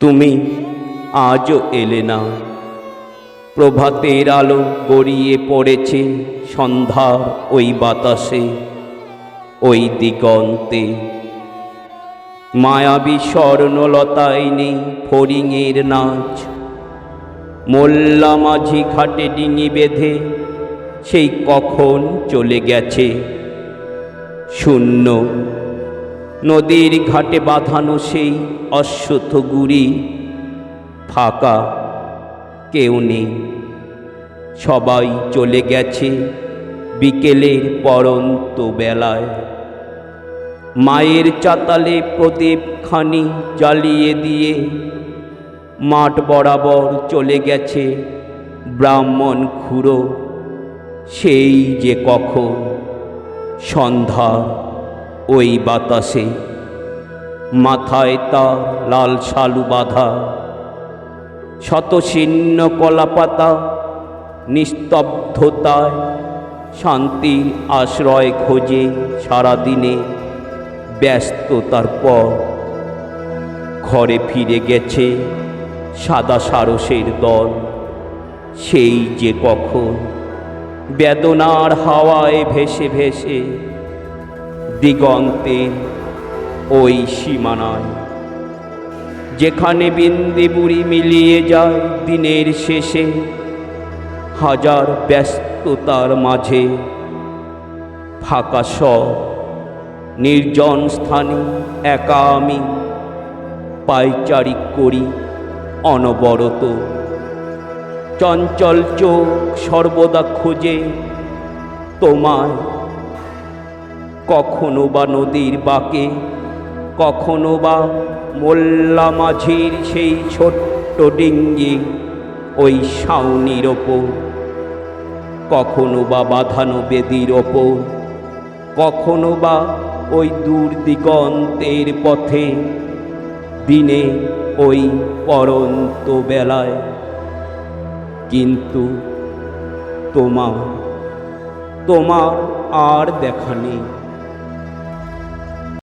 তুমি আজও এলে না। প্রভাতের আলো গড়িয়ে পড়েছে সন্ধ্যার ওই বাতাসে, ওই দিগন্তে। মায়াবী স্বর্ণলতায় নেই ফড়িংয়ের নাচ। মোল্লা মাঝি ঘাটে ডিঙি বেঁধে, সেই কখন চলে গেছে শূন্য। নদীর ঘাটে বাঁধানো সেই অশ্বথ গুড়ি। ফাঁকা, কেউ নেই। সবাই চলে গেছে বিকেলের পরন্ত বেলায়। মায়ের চাতালে প্রদীপখানি জ্বালিয়ে দিয়ে মাঠ বরাবর চলে গেছে ব্রাহ্মণ খুঁড়ো। সেই যে কখন সন্ধ্যা। ওই বাতাসে। মাথায় তার লাল শালু বাঁধা। শতশীর্ণ কলাপাতা নিস্তব্ধতায় শান্তির আশ্রয় খোঁজে সারাদিনে ব্যস্ততার পর ঘরে ফিরে গেছে সাদা সারসের দল। সেই যে কখন বেদনার হাওয়ায় ভেসে ভেসে দিগন্তের ওই সীমানায়। যেখানে বিন্দি বুড়ি মিলিয়ে যায় দিনের শেষে, হাজার ব্যস্ততার মাঝে, ফাঁকা সব, নির্জন স্থানে একা আমি, পাইচারি করি অনবরত। চঞ্চল চোখ সর্বদা খোঁজে তোমায় কখনো বা নদীর বাঁকে, কখনো বা মোল্লা মাঝির সেই ছোট্ট ডিঙ্গি ওই সাউনির ওপর, কখনো বা বাঁধানো বেদির ওপর, কখনো বা ওই দূর দিগন্তের পথে, দিনে ওই পরন্ত বেলায়। কিন্তু তোমার তোমার আর দেখা নেই।